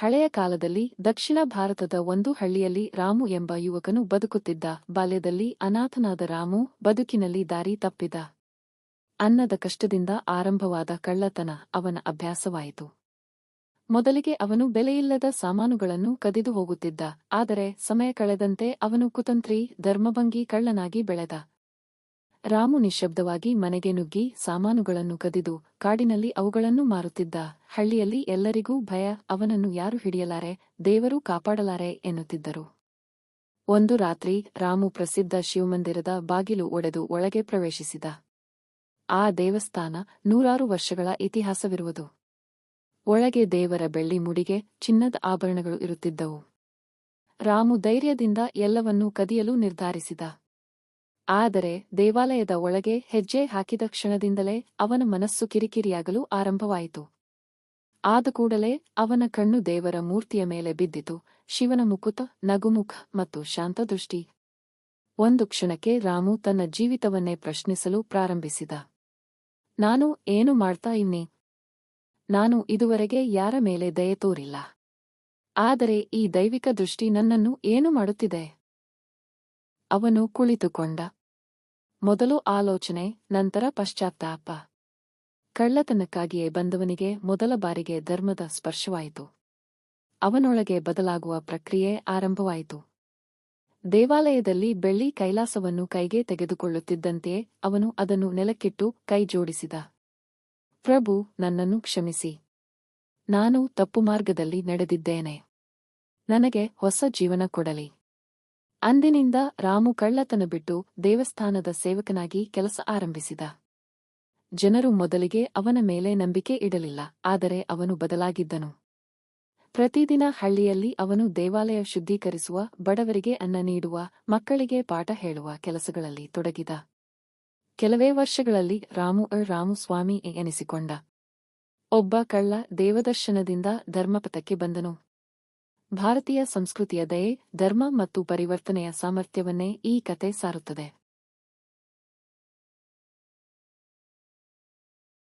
ಹಳೆಯ ಕಾಲದಲ್ಲಿ ದಕ್ಷಿಣ ಭಾರತದ ಒಂದು ಹಳ್ಳಿಯಲ್ಲಿ ರಾಮು ಎಂಬ ಯುವಕನು ಬದುಕುತ್ತಿದ್ದ. ಬಾಲ್ಯದಲ್ಲಿ ಅನಾಥನಾದ ರಾಮು ಬದುಕಿನಲ್ಲಿ ದಾರಿ ತಪ್ಪಿದ. ಅನ್ನದ ಕಷ್ಟದಿಂದ ಆರಂಭವಾದ ಕಳ್ಳತನ ಅವನ ಅಭ್ಯಾಸವಾಯಿತು. ಮೊದಲಿಗೆ ಅವನು ಬೆಲೆಯಿಲ್ಲದ ಸಾಮಾನುಗಳನ್ನು ಕದಿದು ಹೋಗುತ್ತಿದ್ದ. ಆದರೆ ಸಮಯ ಕಳೆದಂತೆ ಅವನು ಕುತಂತ್ರಿ, ಧರ್ಮಭಂಗಿ ಕಳ್ಳನಾಗಿ ಬೆಳೆದ. ರಾಮು ನಿಶ್ಶಬ್ದವಾಗಿ ಮನೆಗೆ ನುಗ್ಗಿ ಸಾಮಾನುಗಳನ್ನು ಕದಿದು ಕಾಡಿನಲ್ಲಿ ಅವುಗಳನ್ನು ಮಾರುತ್ತಿದ್ದ. ಹಳ್ಳಿಯಲ್ಲಿ ಎಲ್ಲರಿಗೂ ಭಯ, ಅವನನ್ನು ಯಾರು ಹಿಡಿಯಲಾರೆ, ದೇವರು ಕಾಪಾಡಲಾರೆ ಎನ್ನುತ್ತಿದ್ದರು. ಒಂದು ರಾತ್ರಿ ರಾಮು ಪ್ರಸಿದ್ಧ ಶಿವಮಂದಿರದ ಬಾಗಿಲು ಒಡೆದು ಒಳಗೆ ಪ್ರವೇಶಿಸಿದ. ಆ ದೇವಸ್ಥಾನ ನೂರಾರು ವರ್ಷಗಳ ಇತಿಹಾಸವಿರುವುದು. ಒಳಗೆ ದೇವರ ಬೆಳ್ಳಿ ಮುಡಿಗೆ ಚಿನ್ನದ ಆಭರಣಗಳು ಇರುತ್ತಿದ್ದವು. ರಾಮು ಧೈರ್ಯದಿಂದ ಎಲ್ಲವನ್ನೂ ಕದಿಯಲು ನಿರ್ಧರಿಸಿದ. ಆದರೆ ದೇವಾಲಯದ ಒಳಗೆ ಹೆಜ್ಜೆ ಹಾಕಿದ ಕ್ಷಣದಿಂದಲೇ ಅವನ ಮನಸ್ಸು ಕಿರಿಕಿರಿಯಾಗಲು ಆರಂಭವಾಯಿತು. ಆದ ಕೂಡಲೇ ಅವನ ಕಣ್ಣು ದೇವರ ಮೂರ್ತಿಯ ಮೇಲೆ ಬಿದ್ದಿತು. ಶಿವನ ಮುಕುತ, ನಗುಮುಖ ಮತ್ತು ಶಾಂತದೃಷ್ಟಿ. ಒಂದು ಕ್ಷಣಕ್ಕೆ ರಾಮು ತನ್ನ ಜೀವಿತವನ್ನೇ ಪ್ರಶ್ನಿಸಲು ಪ್ರಾರಂಭಿಸಿದ. ನಾನು ಏನು ಮಾಡ್ತಾ ಇನ್ನಿ ನಾನು ಇದುವರೆಗೆ ಯಾರ ಮೇಲೆ ದಯೆ ತೋರಿಲ್ಲ. ಆದರೆ ಈ ದೈವಿಕ ದೃಷ್ಟಿ ನನ್ನನ್ನು ಏನು ಮಾಡುತ್ತಿದೆ? ಅವನು ಕುಳಿತುಕೊಂಡ. ಮೊದಲು ಆಲೋಚನೆ, ನಂತರ ಪಶ್ಚಾತ್ತಾಪ. ಕಳ್ಳತನಕ್ಕಾಗಿಯೇ ಬಂದವನಿಗೆ ಮೊದಲ ಬಾರಿಗೆ ಧರ್ಮದ ಸ್ಪರ್ಶವಾಯಿತು. ಅವನೊಳಗೆ ಬದಲಾಗುವ ಪ್ರಕ್ರಿಯೆ ಆರಂಭವಾಯಿತು. ದೇವಾಲಯದಲ್ಲಿ ಬೆಳ್ಳಿ ಕೈಲಾಸವನ್ನು ಕೈಗೆ ತೆಗೆದುಕೊಳ್ಳುತ್ತಿದ್ದಂತೆಯೇ ಅವನು ಅದನ್ನು ನೆಲಕ್ಕಿಟ್ಟು ಕೈ ಜೋಡಿಸಿದ. ಪ್ರಭು, ನನ್ನನ್ನು ಕ್ಷಮಿಸಿ. ನಾನು ತಪ್ಪು ಮಾರ್ಗದಲ್ಲಿ ನಡೆದಿದ್ದೇನೆ. ನನಗೆ ಹೊಸ ಜೀವನ ಕೊಡಲಿ. ಅಂದಿನಿಂದ ರಾಮು ಕಳ್ಳತನ ಬಿಟ್ಟು ದೇವಸ್ಥಾನದ ಸೇವಕನಾಗಿ ಕೆಲಸ ಆರಂಭಿಸಿದ. ಜನರು ಮೊದಲಿಗೆ ಅವನ ಮೇಲೆ ನಂಬಿಕೆ ಇಡಲಿಲ್ಲ, ಆದರೆ ಅವನು ಬದಲಾಗಿದ್ದನು. ಪ್ರತಿದಿನ ಹಳ್ಳಿಯಲ್ಲಿ ಅವನು ದೇವಾಲಯ ಶುದ್ಧೀಕರಿಸುವ, ಬಡವರಿಗೆ ಅನ್ನ ನೀಡುವ, ಮಕ್ಕಳಿಗೆ ಪಾಠ ಹೇಳುವ ಕೆಲಸಗಳಲ್ಲಿ ತೊಡಗಿದ. ಕೆಲವೇ ವರ್ಷಗಳಲ್ಲಿ ರಾಮು ಅ ರಾಮುಸ್ವಾಮಿ ಎನಿಸಿಕೊಂಡ. ಒಬ್ಬ ಕಳ್ಳ ದೇವದರ್ಶನದಿಂದ ಧರ್ಮಪಥಕ್ಕೆ ಬಂದನು. ಭಾರತೀಯ ಸಂಸ್ಕೃತಿಯ ದಯೆ ಧರ್ಮ ಮತ್ತು ಪರಿವರ್ತನೆಯ ಸಾಮರ್ಥ್ಯವನ್ನೇ ಈ ಕತೆ ಸಾರುತ್ತದೆ.